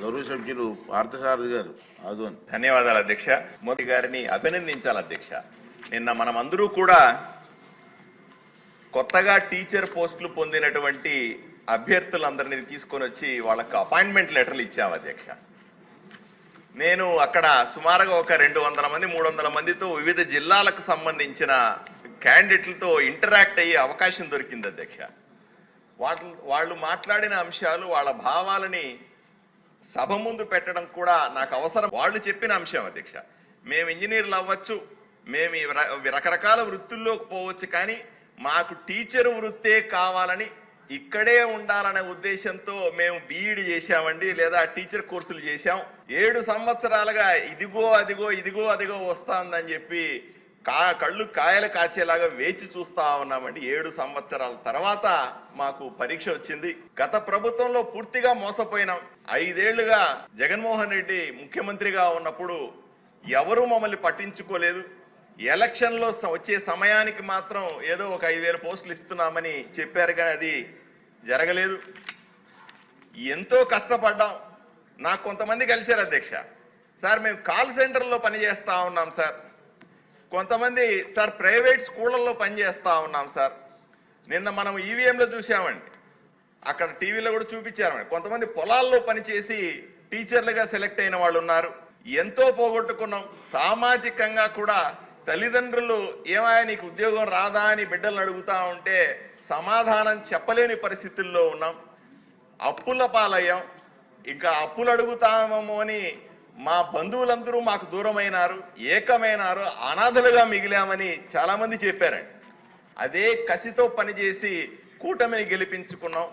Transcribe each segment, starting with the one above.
గౌరవ సభ్యులు పార్థసారథి గారు ఆదోని ధన్యవాదాలు అధ్యక్ష. మోదీ గారిని అభినందించాలి అధ్యక్ష. నిన్న మనమందరూ కూడా కొత్తగా టీచర్ పోస్టులు పొందినటువంటి అభ్యర్థులందరినీ తీసుకొని వచ్చి వాళ్ళకు అపాయింట్మెంట్ లెటర్లు ఇచ్చాము అధ్యక్ష. నేను అక్కడ సుమారుగా ఒక రెండు వందల మంది మూడు వందల మందితో వివిధ జిల్లాలకు సంబంధించిన క్యాండిడేట్లతో ఇంటరాక్ట్ అయ్యే అవకాశం దొరికింది అధ్యక్ష. వాళ్ళు వాళ్ళు మాట్లాడిన అంశాలు వాళ్ళ భావాలని సభ ముందు పెట్టడం కూడా నాకు అవసరం. వాళ్ళు చెప్పిన అంశం అధ్యక్ష. మేము ఇంజనీర్లు అవ్వచ్చు మేము ఈ ర- రకరకాల వృత్తుల్లోకి పోవచ్చు కానీ మాకు టీచర్ వృత్తే కావాలని ఇక్కడే ఉండాలనే ఉద్దేశంతో మేము బీఈడి చేశామండి లేదా టీచర్ కోర్సులు చేశాం. ఏడు సంవత్సరాలుగా ఇదిగో అదిగో ఇదిగో అదిగో వస్తుందని చెప్పి కా కళ్ళు కాయలు కాచేలాగా వేచి చూస్తా ఉన్నామండి. ఏడు సంవత్సరాల తర్వాత మాకు పరీక్ష వచ్చింది. గత ప్రభుత్వంలో పూర్తిగా మోసపోయినాం. ఐదేళ్ళుగా జగన్మోహన్ రెడ్డి ముఖ్యమంత్రిగా ఉన్నప్పుడు ఎవరూ మమ్మల్ని పట్టించుకోలేదు. ఎలక్షన్లో వచ్చే సమయానికి మాత్రం ఏదో ఒక ఐదు వేల పోస్టులు ఇస్తున్నామని చెప్పారు కానీ అది జరగలేదు. ఎంతో కష్టపడ్డాం. నాకు కొంతమంది కలిశారు అధ్యక్ష. సార్ మేము కాల్ సెంటర్లో పనిచేస్తా ఉన్నాం సార్. కొంతమంది సార్ ప్రైవేట్ స్కూళ్ళల్లో పనిచేస్తా ఉన్నాం సార్. నిన్న మనం ఈవీఎంలో చూసామండి అక్కడ టీవీలో కూడా చూపించారు కొంతమంది పొలాల్లో పనిచేసి టీచర్లుగా సెలెక్ట్ అయిన వాళ్ళు ఉన్నారు. ఎంతో పోగొట్టుకున్నాం. సామాజికంగా కూడా తల్లిదండ్రులు ఏమాయా నీకు ఉద్యోగం రాదా? అని బిడ్డలను అడుగుతా ఉంటే సమాధానం చెప్పలేని పరిస్థితుల్లో ఉన్నాం. అప్పుల పాలయ్యాం. ఇంకా అప్పులు అడుగుతామేమో అని మా బంధువులందరూ మాకు దూరమైనారు ఏకమైనారు అనాథలుగా మిగిలామని చాలామంది చెప్పారండి. అదే కసితో పనిచేసి కూటమిని గెలిపించుకున్నాం.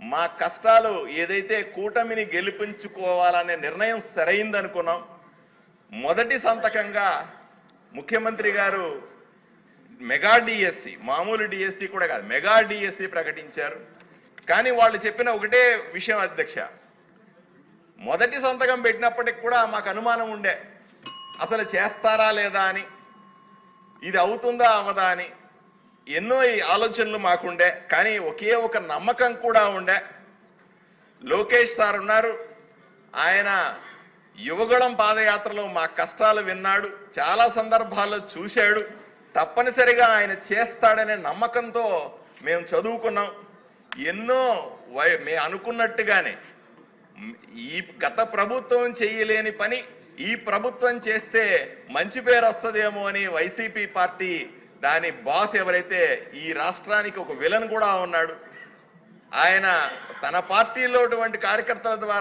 మా కష్టాలు ఏదైతే కూటమిని గెలిపించుకోవాలనే నిర్ణయం సరైందనుకున్నాం. మొదటి సంతకంగా ముఖ్యమంత్రి గారు మెగా డిఎస్సి మామూలు డిఎస్సి కూడా కాదు మెగా డిఎస్సి ప్రకటించారు. కానీ వాళ్ళు చెప్పిన ఒకటే విషయం అధ్యక్ష మొదటి సంతకం పెట్టినప్పటికి కూడా మాకు అనుమానం ఉండే. అసలు చేస్తారా లేదా అని. ఇది అవుతుందా అవదా అని. ఎన్నో ఈ ఆలోచనలు మాకుండే కానీ ఒకే ఒక నమ్మకం కూడా ఉండే. లోకేష్ సార్ ఉన్నారు. ఆయన యువగళం పాదయాత్రలో మా కష్టాలు విన్నాడు. చాలా సందర్భాల్లో చూశాడు. తప్పనిసరిగా ఆయన చేస్తాడనే నమ్మకంతో మేము చదువుకున్నాం. ఎన్నో వై మే అనుకున్నట్టుగానే ఈ గత ప్రభుత్వం చేయలేని పని ఈ ప్రభుత్వం చేస్తే మంచి పేరు వస్తుందేమో అని వైసీపీ పార్టీ దాని బాస్ ఎవరైతే ఈ రాష్ట్రానికి ఒక విలన్ కూడా ఉన్నాడు. ఆయన తన పార్టీలో కార్యకర్తల ద్వారా